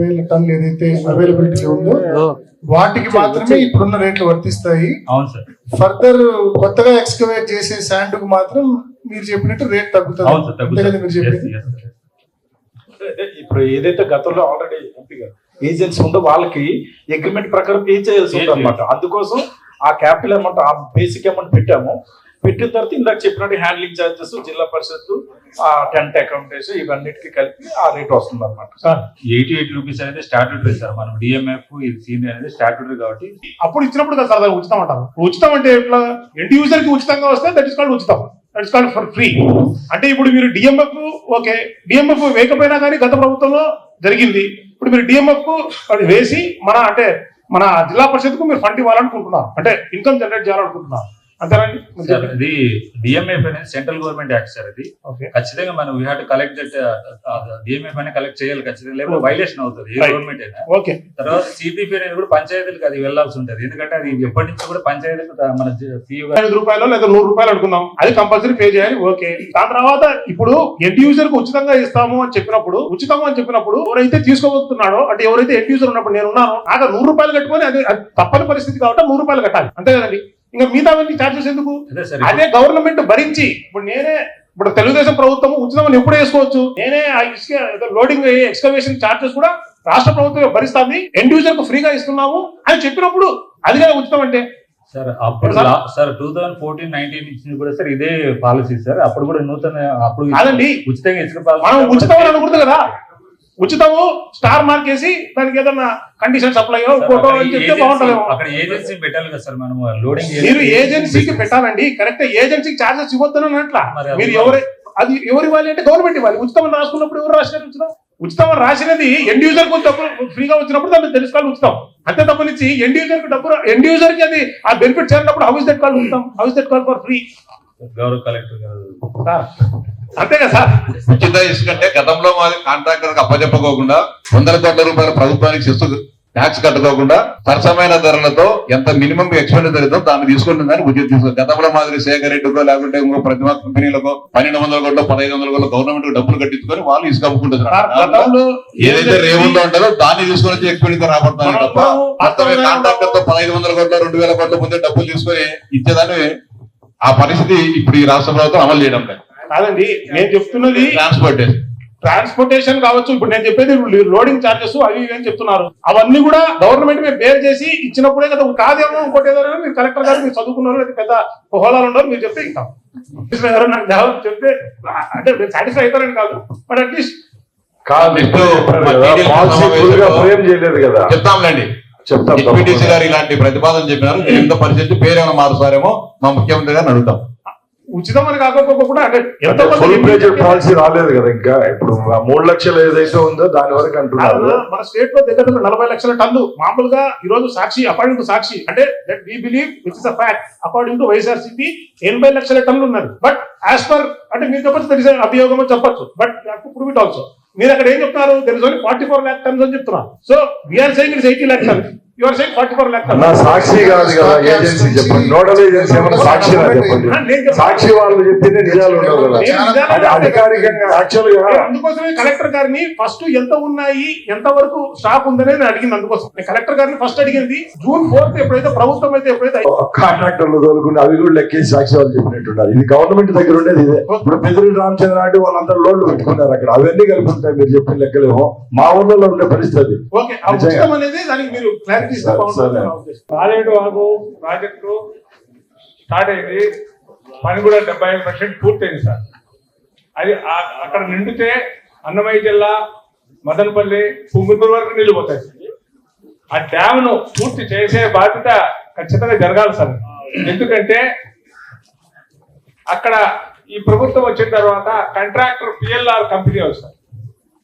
వేల టన్నులు ఏదైతే అవైలబిలిటీ ఉందో వాటికి మాత్రమే ఇప్పుడున్న రేట్లు వర్తిస్తాయి. అవును సార్. ఫర్దర్ కొత్తగా ఎక్స్కవేట్ చేసే శాండ్కు మాత్రం మీరు చెప్పినట్టు రేట్ తగ్గుతుంది. ఇప్పుడు ఏదైతే గతంలో ఆల్రెడీ ఎంపీగా ఏజెన్సీ ఉందో వాళ్ళకి అగ్రిమెంట్ ప్రకారం పే చేయాల్సి ఉంటుంది అనమాట అందుకోసం ఆ క్యాపిటల్ అమౌంట్ ఆ బేసిక్ అమౌంట్ పెట్టాము. పెట్టిన తర్వాత ఇందాక చెప్పినట్టు హ్యాండ్లింగ్ చార్జెస్ జిల్లా పరిషత్ ఆ టెంట్ అకౌంటేషన్ ఇవన్నిటికీ కలిపి ఆ రేట్ వస్తుంది అనమాట సార్ ఎయిటీ ఎయిట్ రూపీస్ అనేది స్టాట్యూటరీ సార్. మనం డిఎంఎఫ్ ఇది సీనియర్ అనేది స్టాట్యూటరీ కాబట్టి అప్పుడు ఇచ్చినప్పుడు కదా సార్ ఉచితం అంటారు. ఉచితం అంటే ఎట్లా? ఎండ్ యూజర్కి ఉచితంగా వస్తే దట్ ఇస్ కాల్డ్ ఉచితం. That is called for free అంటే ఇప్పుడు మీరు డిఎంఎఫ్ ఓకే డిఎంఎఫ్ వేయకపోయినా కానీ గత ప్రభుత్వంలో జరిగింది. ఇప్పుడు మీరు డిఎంఎఫ్ అది వేసి మన అంటే మన జిల్లా పరిషత్కు మీరు ఫండ్ ఇవ్వాలనుకుంటున్నారు. అంటే ఇన్కమ్ జనరేట్ చేయాలనుకుంటున్నారు. ఇది డిఎంఎఫ్ అనేది సెంట్రల్ గవర్నమెంట్ యాక్ట్ సార్ ఇది. ఓకే. ఖచ్చితంగా మనం we have to collect that DMF అనేది కలెక్ట్ చేయాలి ఖచ్చితంగా లేకపోతే వైలేషన్ అవుతుంది ఏ. గవర్నమెంట్ అయినా. ఓకే. తర్వాత సిపిపి అనేది కూడా పంచాయతీలకు అది వెళ్ళాల్సి ఉంటుంది. ఎందుకంటే అది ఎప్పటి నుంచి కూడా పంచాయతీలకు మన ఐదు రూపాయలు లేదా నూరు రూపాయలు అనుకుందాం అది కంపల్సరీ పే చేయాలి ఓకే. దాని తర్వాత ఇప్పుడు ఎండ్ యూజర్కు ఉచితంగా ఇస్తాము అని చెప్పినప్పుడు ఉచితం అని చెప్పినప్పుడు ఎవరైతే తీసుకోబోతున్నాడో అంటే ఎవరైతే ఎండ్ యూజర్ ఉన్నప్పుడు నేను ఉన్నాను నాకు నూరు రూపాయలు కట్టుకొని అది అది తప్పని పరిస్థితి కాబట్టి నూరు రూపాయలు కట్టాలి. అంతే కదండి? ఇంకా మిగతా చార్జెస్ ఎందుకు అదే సార్ అదే గవర్నమెంట్ భరించి ఇప్పుడు నేనే ఇప్పుడు తెలుగుదేశం ప్రభుత్వం ఉచితం ఎప్పుడు వేసుకోవచ్చు నేనే ఆ ఇసుక లోడింగ్ ఎక్స్కవేషన్ చార్జెస్ కూడా రాష్ట్ర ప్రభుత్వం భరిస్తుంది యూజర్కు ఫ్రీగా ఇస్తున్నాము అని చెప్పినప్పుడు అది కదా ఉచితం అంటే సార్ అప్పుడు sir? Two thousand fourteen nineteen ఇచ్చింది కూడా సార్ ఇదే పాలసీ సార్ అప్పుడు కూడా నూతన అప్పుడు కాదండి. ఉచితంగా ఇసుక మనం ఉచితం అని అనుకుంటుంది కదా ఉచితము స్టార్ మార్క్ వేసి దానికి ఏదన్నా కండిషన్ సప్లై ఫోటో అని చెప్తే లోడింగ్ మీరు ఏజెన్సీకి పెట్టాలండి. కరెక్ట్ ఏజెన్సీకి చార్జెస్ ఇవ్వద్దని అట్లా మరి ఎవరు అది ఎవరు ఇవ్వాలి అంటే గవర్నమెంట్ ఇవ్వాలి. ఉచితం రాసుకున్నప్పుడు ఎవరు రాసినారు ఉచితం? ఉచితం రాసినది ఎండ్ యూజర్కు డబ్బు ఫ్రీగా వచ్చినప్పుడు దాన్ని తెలుసుకోవాలి ఉచితం. అంతే తప్పనిచ్చి ఎండ్ యూజర్కి డబ్బు ఎండ్ యూజర్కి అది ఆ బెనిఫిట్ చేరినప్పుడు హౌస్ దట్ కాల్ ఉచితం? How's that call for free గౌరవ కలెక్టర్ గారు. అంతే కదా సార్? ఉచిత ఇసుక అంటే గతంలో మాది కాంట్రాక్టర్ అప్పచెప్పకోకుండా వందల కోట్ల రూపాయల ప్రభుత్వానికి శిస్తు ట్యాక్స్ కట్టుకోకుండా సరసమైన ధరలతో ఎంత మినిమం ఎక్స్పెండిచర్ అవుతుందో దాన్ని తీసుకుంటుందని ఉచిత ఇసుక. గతంలో మాదిరి శేఖర్ రెడ్డికో లేకుంటే ఇంకో ప్రతిమా కంపెనీలకో పన్నెండు వందల కోట్లు పదహైదు వందల కోట్లు గవర్నమెంట్ డబ్బులు కట్టించుకొని వాళ్ళు ఇసుక అమ్ముకుంటున్నారు. ఏదైతే రేవుందో ఉంటుందో దాన్ని తీసుకొని వచ్చి ఎక్స్పెండిచర్ రాబడుతున్నారు తప్ప మొత్తమే కాంట్రాక్టర్తో పదహైదు వందల కోట్ల రెండు వేల కోట్ల ముందే డబ్బులు తీసుకొని ఇచ్చేదాన్ని ఆ పరిస్థితి ఇప్పుడు ఈ రాష్ట్ర ప్రభుత్వం అమలు చేయడం లేదు. కాదండి నేను చెప్తున్నది ట్రాన్స్పోర్టేషన్ ట్రాన్స్పోర్టేషన్ కావచ్చు ఇప్పుడు నేను చెప్పేది లోడింగ్ చార్జెస్ అవి ఇవి అని చెప్తున్నారు. అవన్నీ కూడా గవర్నమెంట్ మీద బేర్ చేసి ఇచ్చినప్పుడే కదా కాదేమో ఇంకోటి ఏదో మీరు కలెక్టర్ గారు మీరు చదువుకున్నారు లేదా పెద్ద హోదాలు ఉన్నారు మీరు చెప్తే ఇంకా. ఎవరో నాకు జవాబు చెప్తే అంటే నేను సాటిస్ఫై అవుతారని కాదు బట్ అట్లీస్ట్ చేయలేదు కదా. చెప్తాంలేండి. చెప్తాం డిప్యూటీసీ. గారు ఇలాంటి ప్రతిపాదన చెప్పినారు ఎంత పరిస్థితి పేరేమైనా మారుస్తారేమో మా ముఖ్యమంత్రి గారిని అడుగుతాం. ఉచితం అని కాకపోకుండా అంటే ఎంతో ఫుల్ ప్లేజెడ్ పాలసీ రాలేదు కదా ఇంకా. ఇప్పుడు ఆ మూడు లక్షలు ఏదైతే ఉందో దాని వరకు అంటున్నారు. మన స్టేట్లో దగ్గర దగ్గర నలభై లక్షల టన్ను మామూలుగా ఈ రోజు సాక్షి అకార్డింగ్ టు సాక్షి అంటే that we believe which is a fact according to YSRCP ఎనభై లక్షల టన్నులు ఉన్నారు. బట్ యాజ్ పర్ అంటే మీరు చెప్పచ్చు తెలిసే అభియోగం చెప్పొచ్చు. బట్ ప్రూవ్ ఇట్ ఆల్సో మీరు అక్కడ ఏం చెప్తున్నారు? Only forty four lakh tons అని చెప్తున్నారు. So we're saying it's eighty lakh tons you're saying forty four lakh నా సాక్షి కాదు కదా ఏజెన్సీ చెప్పండి. నోడల్ ఏజెన్సీ ఏమైనా సాక్షి నా చెప్పండి. సాక్షి వాళ్ళు చెప్పింది నిజాలు ఉండవు కదా. అది అధికారికంగా యాక్చువల్గా అందుకోసమే కలెక్టర్ గారిని ఫస్ట్ ఎంత ఉన్నాయి ఎంత వరకు స్టాక్ ఉందని నేను అడిగింది అందుకోసం. నేను కలెక్టర్ గారిని ఫస్ట్ అడిగింది జూన్ ఫోర్త్ ఎప్పుడైతే ప్రభుత్వం అయితే ఎప్పుడైతే కాంట్రాక్టర్లు తోలుకుని అవి కూడా లెక్కేసి సాక్షి వాళ్ళు చెప్పినట్టున్నారు. ఇది గవర్నమెంట్ దగ్గర ఉండేది ఇదే. ఇప్పుడు పెదిరి రామచంద్ర అంటే వాళ్ళందరూ లోన్లు పెట్టుకున్నారు అక్కడ. అవన్నీ కలిపి ఉంటాయి మీరు చెప్పిన లెక్కలేమో. మా ఊళ్ళో ఉండే పరిస్థితి ఓకే ఆ అనేది దానికి మీరు క్లారిటీ పాలేడు వాగు ప్రాజెక్టు స్టార్ట్ అయింది. పని కూడా డెబ్బై ఐదు పర్సెంట్ పూర్తయింది సార్. అది అక్కడ నిండితే అన్నమయ్య జిల్లా మదనపల్లి పుంగుతూరు వరకు నీళ్ళు పోతాయి ఆ డ్యామ్ను పూర్తి చేసే బాధ్యత ఖచ్చితంగా జరగాలి సార్. ఎందుకంటే అక్కడ ఈ ప్రభుత్వం వచ్చిన తర్వాత కాంట్రాక్టర్ పిఎల్ఆర్ కంపెనీ వస్తారు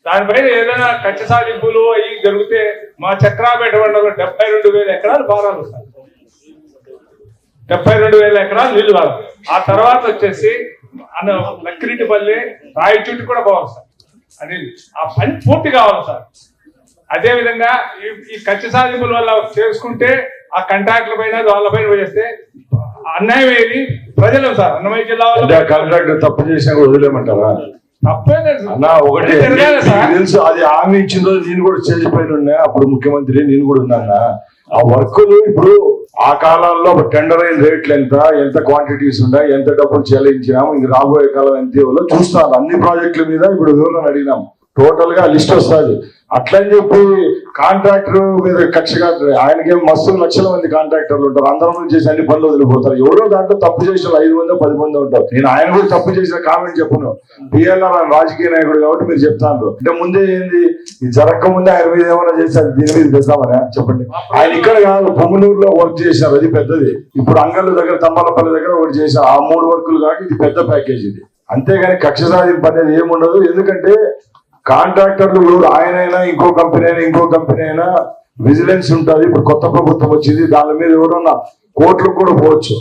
దానిపైన ఏదైనా కచ్చ సాధింపులు అవి జరిగితే మా చక్రాపేట మండలంలో డెబ్బై రెండు వేల ఎకరాలు వస్తాయి డెబ్బై రెండు వేల ఎకరాలు నీళ్ళు కావాలి ఆ తర్వాత వచ్చేసి అన్న లక్కిరెడ్డిపల్లి రాయచూటి కూడా పోవాలి సార్. అది ఆ పని పూర్తి కావాలి సార్. అదే విధంగా ఈ- ఈ కచ్చ సాధింపుల వల్ల చేసుకుంటే ఆ కాంట్రాక్టుల పైన వాళ్ళ పైన వేస్తే అన్యాయం ఏది? ప్రజలు సార్ అన్నమయ్య జిల్లా కాంట్రాక్టర్ తప్పు చేసినా వదిలేమంటారా ఒకటి. తెలుసు అది హామీ ఇచ్చిన రోజు నేను కూడా స్టేజ్ పైన ఉన్నా అప్పుడు ముఖ్యమంత్రి నేను కూడా ఉన్నాను ఆ వర్కులు ఇప్పుడు ఆ కాలాల్లో టెండర్ అయిన రేట్లు ఎంత ఎంత క్వాంటిటీస్ ఉన్నాయి ఎంత డబ్బులు చెల్లించాము ఇంక రాబోయే కాలం ఎంత ఇవ్వాలో చూస్తాను. అన్ని ప్రాజెక్టుల మీద ఇప్పుడు వివరణ అడిగినాం టోటల్గా లిస్ట్ వస్తుంది. అట్లని చెప్పి కాంట్రాక్టర్ మీద కక్ష ఆయనకి మస్తు లక్షల మంది కాంట్రాక్టర్లు ఉంటారు. అందరం చేసి అన్ని పనులు వదిలిపోతారు. ఎవరో దాంట్లో తప్పు చేసిన ఐదు మంది పది మంది ఉంటారు. నేను ఆయన కూడా తప్పు చేసిన కామెంట్ చెప్పను. పిఎల్ఆర్ ఆయన రాజకీయ నాయకుడు కాబట్టి మీరు చెప్తాను అంటే ముందే ఏంది? ఇది జరగక ముందే ఆయన మీద ఏమైనా చేశారు? దీని మీద తెస్తామని చెప్పండి. ఆయన ఇక్కడ కాదు పొమ్మనూరులో వర్క్ చేశారు. అది పెద్దది. ఇప్పుడు అంగళ్ళ దగ్గర తమ్మలపల్లి దగ్గర ఒకటి చేశారు. ఆ మూడు వర్కులు కాక ఇది పెద్ద ప్యాకేజ్ ఇది. అంతేగాని కక్ష సాధింపు అనేది ఏముండదు. ఎందుకంటే కాంట్రాక్టర్లు ఎవరు ఆయనైనా ఇంకో కంపెనీ అయినా ఇంకో కంపెనీ అయినా విజిలెన్స్ ఉంటుంది. ఇప్పుడు కొత్త ప్రభుత్వం వచ్చింది దాని మీద ఎవరన్నా కోర్టులకు కూడా పోవచ్చు.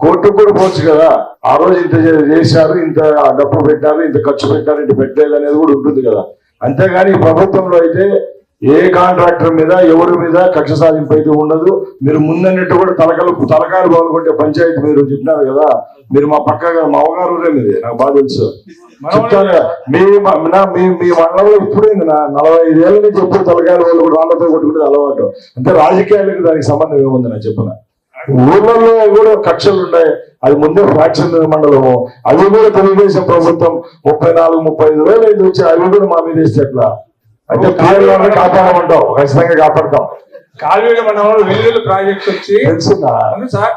కోర్టుకు కూడా పోవచ్చు కదా. ఆ రోజు ఇంత చేశారు ఇంత డబ్బు పెట్టారు ఇంత ఖర్చు పెట్టారు ఇంత పెట్టలేదు అనేది కూడా ఉంటుంది కదా. అంతేగాని ప్రభుత్వంలో అయితే ఏ కాంట్రాక్టర్ మీద ఎవరి మీద కక్ష సాధింపు అయితే ఉండదు. మీరు ముందన్నట్టు కూడా తలకలు తలకాయలు పాల్గొంటే పంచాయతీ మీరు చెప్పినారు కదా. మీరు మా పక్కగా మా అవగారు ఊరే మీది నాకు బాగా తెలుసు. చెప్తాను. మీ మీ మీ మండలంలో ఇప్పుడైంది నా నలభై ఐదేళ్ళ నుంచి ఎప్పుడు తలకాయలు వాళ్ళు కూడా రాళ్ళతో కొట్టుకుంటే అలవాటు. అంటే రాజకీయాలకు దానికి సంబంధం ఏముంది నాకు చెప్పిన? ఊర్లలో కూడా కక్షలు ఉన్నాయి. అది ముందే ఫ్రాక్షన్ మండలము. అవి కూడా తెలుగుదేశం ప్రభుత్వం ముప్పై నాలుగు ముప్పై ఐదు వేలు ఐదు వచ్చి అవి కూడా మా మీద వేస్తే ఎట్లా? అంటే పేర్లను కాపాడమంటాం ఖచ్చితంగా కాపాడతాం కాలువేలు మన వెల్లుల్లి ప్రాజెక్ట్ వచ్చి తెలుసుందా? అవును సార్.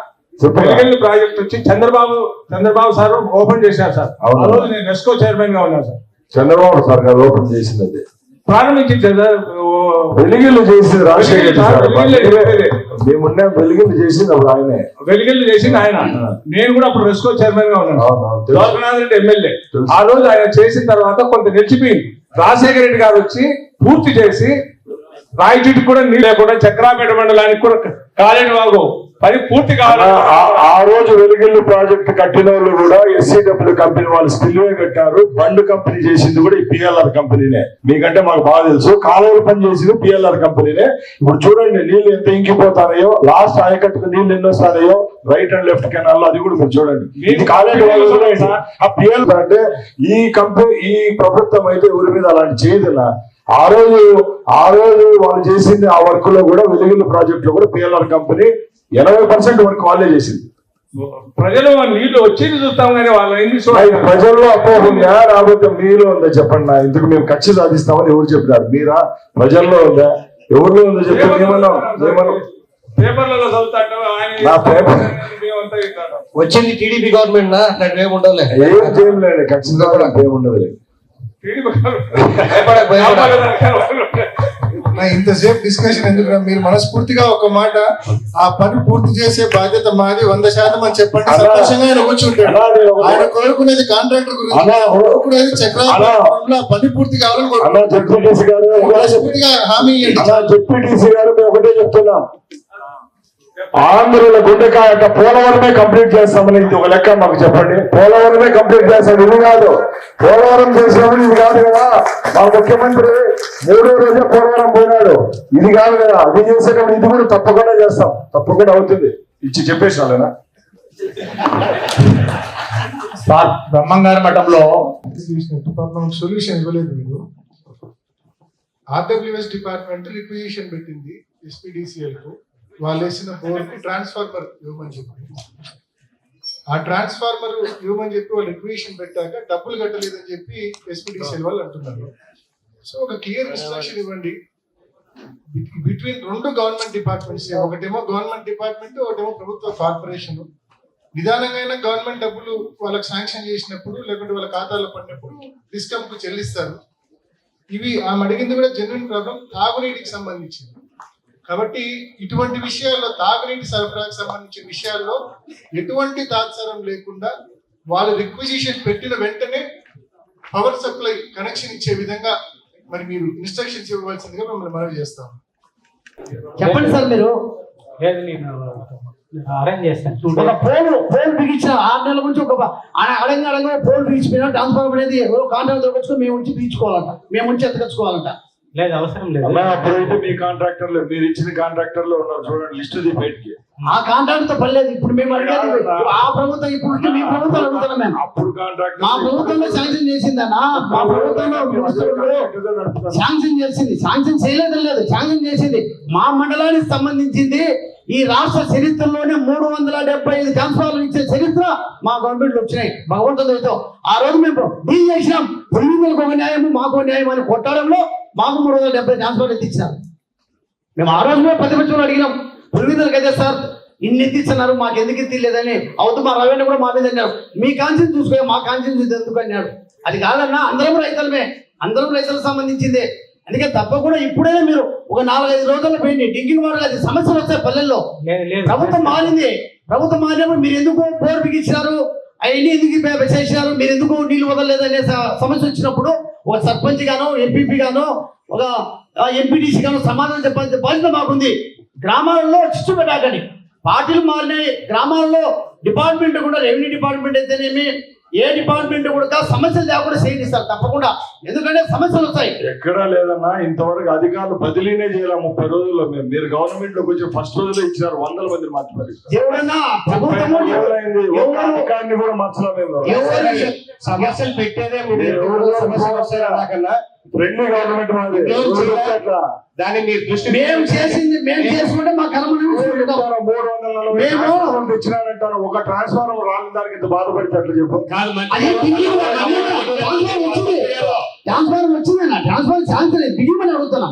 ప్రాజెక్ట్ వచ్చి చంద్రబాబు చంద్రబాబు సార్ ఓపెన్ చేశారు సార్. ఆ రోజు నేను నెస్కో చైర్మన్గా ఉన్నాను సార్. చంద్రబాబు సార్ గారు ఓపెన్ చేసింది అది ప్రారంభించింది సార్. చేసింది రాజశేఖర. మేమున్నా చేసింది అప్పుడు ఆయనే. వెలిగల్లి చేసింది ఆయన. నేను కూడా అప్పుడు రెస్కో చైర్మన్గా ఉన్నాను తెలుసు. లోకనాథ్ రెడ్డి ఎమ్మెల్యే. తెలుసు. ఆ రోజు ఆయన చేసిన తర్వాత కొంత నిలిచిపోయింది. రాజశేఖర రెడ్డి గారు వచ్చి పూర్తి చేసి రాయచూటి కూడా నీళ్ళు లేకుండా చక్రాపేట మండలానికి కూడా కాలేని వాగు. పని పూర్తి కావాలి ఆ- రోజు వెలుగిల్లు ప్రాజెక్ట్ కట్టిన వాళ్ళు కూడా ఎస్సీడబ్ల్యూ కంపెనీ వాళ్ళు స్పిల్వే కట్టారు. బండ్ కంపెనీ చేసింది కూడా ఈ పిఎల్ఆర్ కంపెనీనే. మీకంటే మాకు బాగా తెలుసు. కాలువలు పని చేసింది పిఎల్ఆర్ కంపెనీనే. ఇప్పుడు చూడండి నీళ్ళు ఎంత ఇంకిపోతాయో లాస్ట్ ఆయకట్టుకు నీళ్ళు ఎన్ని వస్తాయో రైట్ అండ్ లెఫ్ట్ కెనాల్ అది కూడా మీరు చూడండి. కాలేజీ. ఆ పిఎల్ అంటే ఈ కంపెనీ ఈ ప్రభుత్వం అయితే ఊరి మీద అలాంటి చేయదులా ఆ రోజు ఆ రోజు వాళ్ళు చేసింది ఆ వర్క్లో కూడా వెలుగులు ప్రాజెక్ట్లో కూడా పిఎల్ఆర్ కంపెనీ ఎనభై పర్సెంట్ వర్క్ వాళ్ళే చేసింది. ప్రజలు నీళ్ళు వచ్చేది చూస్తాం కానీ వాళ్ళు చూడాలి ప్రజల్లో అపోహ ఉందా? రాకపోతే మీలో ఉందా చెప్పండి నా. ఇందుకు మేము కక్ష సాధిస్తామని ఎవరు చెప్పినారు? మీరా? ప్రజల్లో ఉందా? ఎవరిలో ఉందో చెప్పండి. ఏమన్నాం పేపర్లలో. వచ్చింది టీడీపీ గవర్నమెంట్ నా? అట్లాంటి ఏమి ఉండదులే. ఏం చేయలేండి ఖచ్చితంగా భయపడకు, భయపడకు. నా ఇంతసేపు డిస్కషన్ ఎందుకు మీరు మనస్ఫూర్తిగా ఒక మాట ఆ పని పూర్తి చేసే బాధ్యత మాది వంద శాతం అని చెప్పండి. సంతోషంగా ఆయన కూర్చుంటాడు. ఆయన కోరుకునేది కాంట్రాక్టర్ గురించి కోరుకునేది చక్రాల పని పూర్తి కావాలని మనస్ఫూర్తిగా హామీ ఒకటే చెప్తున్నాం. ఆంధ్రుల గుండెకాయ పోలవరమే కంప్లీట్ చేస్తామని ఇది ఒక లెక్క మాకు చెప్పండి. పోలవరమే కంప్లీట్ చేస్తాం. ఇది కాదు. పోలవరం చేసినప్పుడు ఇది కాదు కదా. మా ముఖ్యమంత్రి మూడో రోజే పోలవరం పోయినాడు. ఇది కాదు కదా. అది చేసేటప్పుడు ఇది కూడా తప్పకుండా చేస్తాం. తప్పకుండా అవుతుంది. ఇచ్చి చెప్పేసినాలేనా సార్ బ్రహ్మంగారి మఠంలో సొల్యూషన్ ఇవ్వలేదు మీరు. ఆర్డబ్ల్యూఎస్ డిపార్ట్మెంట్ రిక్విజిషన్ పెట్టింది ఎస్పీడీసీఎల్కు వాళ్ళు వేసిన బోర్కి ట్రాన్స్ఫార్మర్ ఇవ్వమని చెప్పి. ఆ ట్రాన్స్ఫార్మర్ ఇవ్వమని చెప్పి వాళ్ళు రిక్విజిషన్ పెట్టాక డబ్బులు కట్టలేదని చెప్పి ఎస్పీడీసీఎల్ వాళ్ళు అంటున్నారు. సో ఒక క్లియర్ ఇన్స్ట్రక్షన్ ఇవ్వండి. బిట్వీన్ రెండు గవర్నమెంట్ డిపార్ట్మెంట్స్ ఒకటేమో గవర్నమెంట్ డిపార్ట్మెంట్ ఒకటేమో ప్రభుత్వ కార్పొరేషన్ నిదానంగా గవర్నమెంట్ డబ్బులు వాళ్ళకి శాంక్షన్ చేసినప్పుడు లేకుంటే వాళ్ళ ఖాతాలో పడినప్పుడు డిస్కమ్కు చెల్లిస్తారు. ఇవి ఆమె అడిగింది కూడా జెన్యున్ ప్రాబ్లం తాగునీటికి సంబంధించింది. కాబట్టి ఇటువంటి విషయాల్లో తాగునీటి సరఫరాకు సంబంధించిన విషయాల్లో ఎటువంటి తాత్సారం లేకుండా వాళ్ళు రిక్విజిషన్ పెట్టిన వెంటనే పవర్ సప్లై కనెక్షన్ ఇచ్చే విధంగా మరి మీరు ఇన్స్ట్రక్షన్స్ ఇవ్వవలసిందిగా మిమ్మల్ని మనవి చేస్తాం. చెప్పండి సార్ మీరు. లేదు నేను అరేంజ్ చేస్తాను. పోల్ పోల్ బిగించిన ఆరు నెలల నుంచి ఒక అడగ అడగ పోల్ బిగించిపోయినా ట్రాన్స్ఫార్మర్ అనేది ఎవరో కాంట్రాక్ట్ దొరకొచ్చుకో మేము ఉంచి బిగించుకోవాలంట. మేము ఉంచి ఎత్తకొచ్చుకోవాలంట. లేదు అవసరం లేదు. అలా అప్పుడైతే మీ కాంట్రాక్టర్లు మీరు ఇచ్చిన కాంట్రాక్టర్లు ఉన్నారు చూడండి లిస్ట్ ది బయటికి ఆ కాంట్రాక్ట్తో పర్లేదు ఇప్పుడు మేము అడిగేది ఆ ప్రభుత్వం ఇప్పుడు ఉంటే మీ ప్రభుత్వం అడుగుతున్నాం మేము. అప్పుడు కాంట్రాక్టర్ మా ప్రభుత్వంలో శాంక్షన్ చేసిందన్నా మా ప్రభుత్వంలో శాంక్షన్ చేసింది శాంక్షన్ చేయలేదు లేదు శాంక్షన్ చేసింది. మా మండలానికి సంబంధించింది ఈ రాష్ట్ర చరిత్రలోనే మూడు వందల డెబ్బై ఐదు ట్రాన్స్ఫార్మర్లు ఇచ్చే చరిత్ర మా గవర్నమెంట్ వచ్చినాయి. భగవంతుడితో ఆ రోజు మేము డీల్ చేసినాం. పులిందులకు ఒక న్యాయం మాకు న్యాయం అని కొట్టడంలో మాకు మూడు వందల డెబ్బై ట్రాన్స్ఫార్మర్లు ఇచ్చినారు? మేము ఆ రోజునే ప్రతిపక్షంలో అడిగినాం. పులిందులకు అయితే సార్ ఇన్ని ఎత్తిస్తున్నారు మాకు ఎందుకు ఎత్తిలేదని అవుతూ మా రవీణ కూడా మా మీద అన్నారు. మీ కాన్సెన్స్ చూసుకో మా కాన్సెన్స్ ఎందుకు అన్నాడు అది కాదన్నా అందరం రైతులమే. అందరం రైతులకు సంబంధించిందే. అందుకే తప్పకుండా ఇప్పుడే మీరు ఒక నాలుగైదు రోజుల్లో పోయింది డింకింగ్ వాటర్ అది సమస్యలు వస్తాయి పల్లెల్లో. ప్రభుత్వం మారింది. ప్రభుత్వం మారినప్పుడు మీరు ఎందుకు బోర్ బిగించారు అవన్నీ ఎందుకు చేసినారు? మీరు ఎందుకు నీళ్ళు వదలలేదు అనే సమస్య వచ్చినప్పుడు ఒక సర్పంచ్ గాను ఎంపీపీ గాను ఒక ఎంపీటీసీ గాను సమాధానం చెప్పాల్సిన బాధ్యత మాకుంది. గ్రామాలలో చిచ్చు పెట్టాకని పార్టీలు మారినాయి. గ్రామాల్లో డిపార్ట్మెంట్ కూడా రెవెన్యూ డిపార్ట్మెంట్ అయితేనేమి ఏ డిపార్ట్మెంట్ కూడా సమస్యలు లేకుండా చేయనిస్తారు తప్పకుండా. ఎందుకంటే సమస్యలు వస్తాయి. ఎక్కడా లేదన్నా ఇంతవరకు అధికారులు బదిలీనే చేయాలి ముప్పై రోజుల్లో? మీరు గవర్నమెంట్లోకి వచ్చి ఫస్ట్ రోజులో ఇచ్చినారు వందల మంది మార్చిపోయి ఎవరన్నా ప్రభుత్వము రోజులైంది ఒక ఎవరు- అధికారిని కూడా మార్చలా మేము ఎవరు సమస్యలు పెట్టేదే ఫ్రెండ్లీ గవర్నమెంట్. దాన్ని మీరు దృష్టి మేము చేసింది మేము చేసుకుంటే మా కర్మ మూడు వందల నలభై తెచ్చినారంటారు ఒక ట్రాన్స్ఫార్మర్ రాని దానికి ఇంత బాధపడితే అట్లా చెప్పు. ట్రాన్స్ఫార్మర్ వచ్చింది. ట్రాన్స్ఫార్మర్ ఛాన్స్ లేదు దిగిమని అడుగుతున్నా.